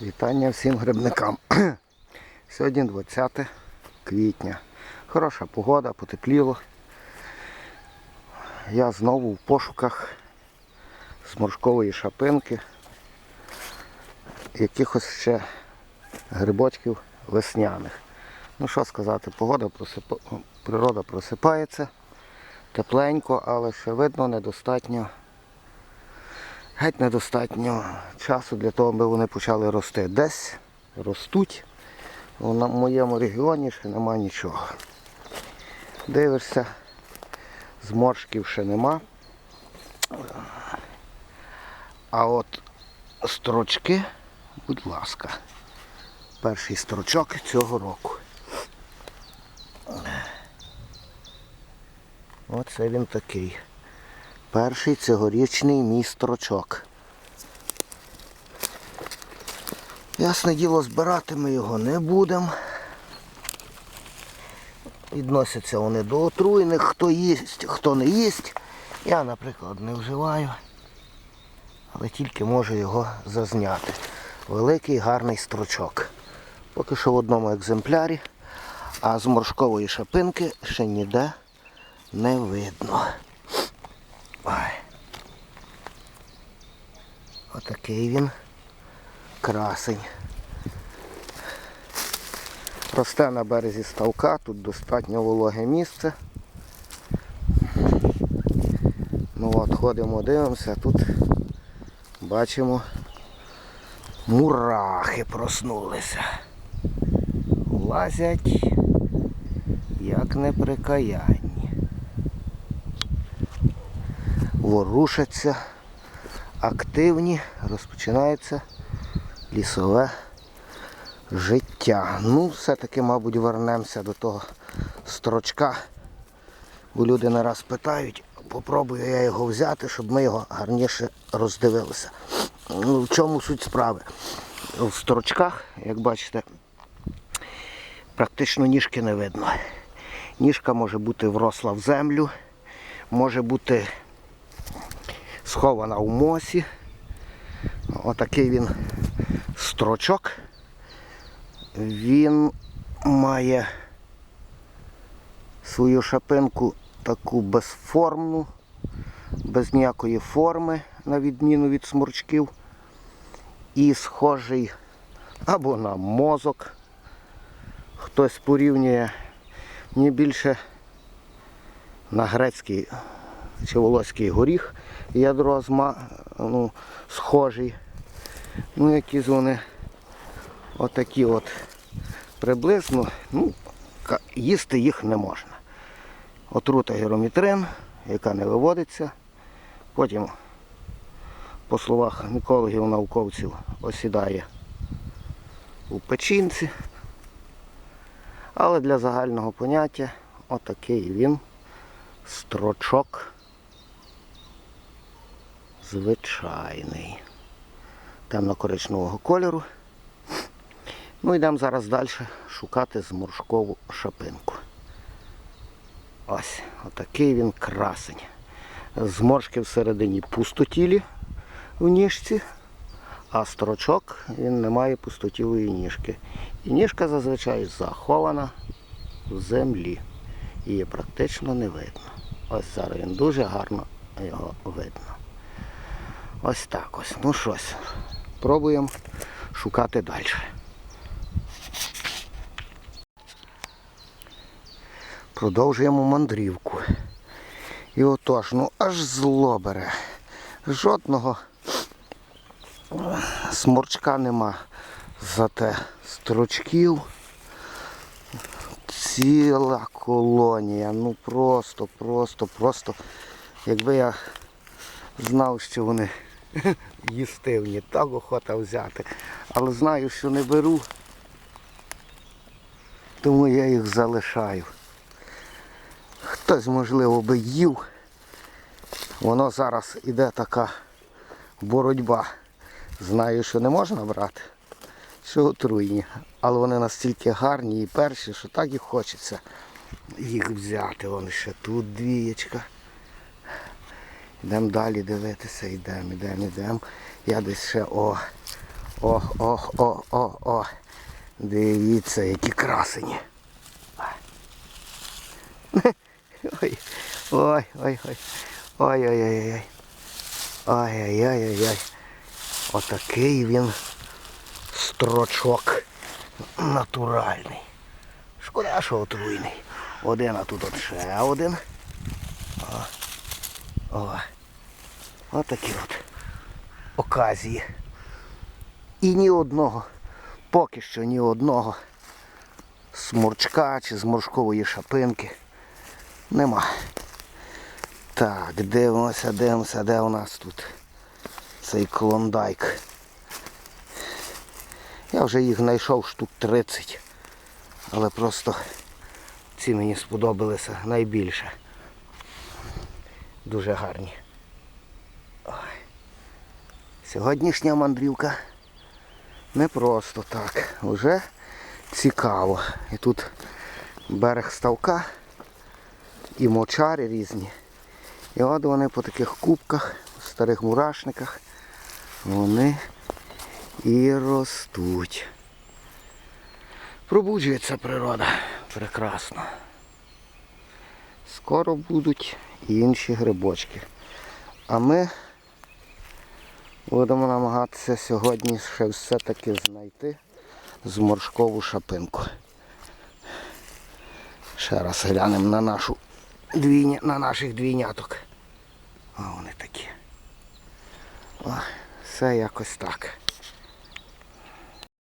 Вітання всім грибникам. Сьогодні 20 квітня. Хороша погода, потепліло. Я знову в пошуках сморшкової шапинки, якихось ще грибочків весняних. Ну що сказати, погода просип... природа просипається тепленько, але ще видно недостатньо геть недостатньо часу для того, аби вони почали рости. Десь ростуть. На- моєму регіоні ще нема нічого. Дивишся, зморшків ще нема. А от строчки, будь ласка, перший строчок цього року. Оце він такий. Перший цьогорічний мій строчок. Ясне діло, збирати ми його не будемо. Відносяться вони до отруйних, хто їсть, хто не їсть. Я, наприклад, не вживаю, але тільки можу його зазняти. Великий гарний строчок. Поки що в одному екземплярі, а з моршкової шапинки ще ніде не видно. Ой. Отакий він красень. Росте на березі ставка, тут достатньо вологе місце. Ну от, ходимо, дивимося, тут бачимо мурахи проснулися. Лазять як неприкаянні. Ворушаться, активні, розпочинається лісове життя. Ну, все-таки, мабуть, вернемося до того строчка, бо люди не раз питають, попробую я його взяти, щоб ми його гарніше роздивилися. Ну, в чому суть справи? В строчках, як бачите, практично ніжки не видно. Ніжка може бути вросла в землю, може бути схована в мосі. Отакий він строчок. Він має свою шапинку таку безформну, без ніякої форми, на відміну від сморчків. І схожий або на мозок. Хтось порівнює мені більше на грецький чи волоський горіх ядро зма, ну, схожий. Ну, якісь вони отакі от приблизно, ну, їсти їх не можна. Отрута геромітрин, яка не виводиться. Потім, по словах мікологів, науковців, осідає у печінці. Але для загального поняття отакий він строчок звичайний. Темно-коричневого кольору. Ну йдемо зараз далі шукати зморшкову шапинку. Ось, отакий він красень. Зморшки всередині пустотілі в ніжці, а строчок він не має пустотілої ніжки. І ніжка зазвичай захована в землі. Її практично не видно. Ось зараз він дуже гарно його видно. Ось так ось. Ну щось. Пробуємо шукати далі. Продовжуємо мандрівку. І отож, ну аж зло бере. Жодного сморчка нема. Зате строчків. Ціла колонія. Ну просто, просто, просто. Якби я знав, що вони їстивні, так охота взяти. Але знаю, що не беру. Тому я їх залишаю. Хтось, можливо, би їв. Воно зараз іде така боротьба. Знаю, що не можна брати, що отруйні. Але вони настільки гарні і перші, що так і хочеться їх взяти. Вони ще тут двієчка. Йдемо далі дивитися, йдемо, йдемо, йдемо. Я десь ще о, О, о, о, о, о. Дивіться, які красені. Ой, ой, ой, ой. Ой, ой, ой, ой. Ой, ой, ой, ой, ой. Отакий він строчок натуральний. Шкода, що отруйний. Один, а тут от ще один. О. О. Отакі от оказії. І ні одного, поки що ні одного сморчка чи зморшкової шапинки нема. Так, дивимося, дивимося, де у нас тут цей клондайк. Я вже їх знайшов штук 30. Але просто ці мені сподобалися найбільше. Дуже гарні. Ой. Сьогоднішня мандрівка не просто так. Уже цікаво. І тут берег ставка і мочари різні. І от вони по таких кубках, старих мурашниках, вони і ростуть. Пробуджується природа. Прекрасно. Скоро будуть і інші грибочки. А ми будемо намагатися сьогодні ще все-таки знайти зморшкову шапинку. Ще раз глянемо на нашу двійня, на наших двійняток. А вони такі. О, все якось так.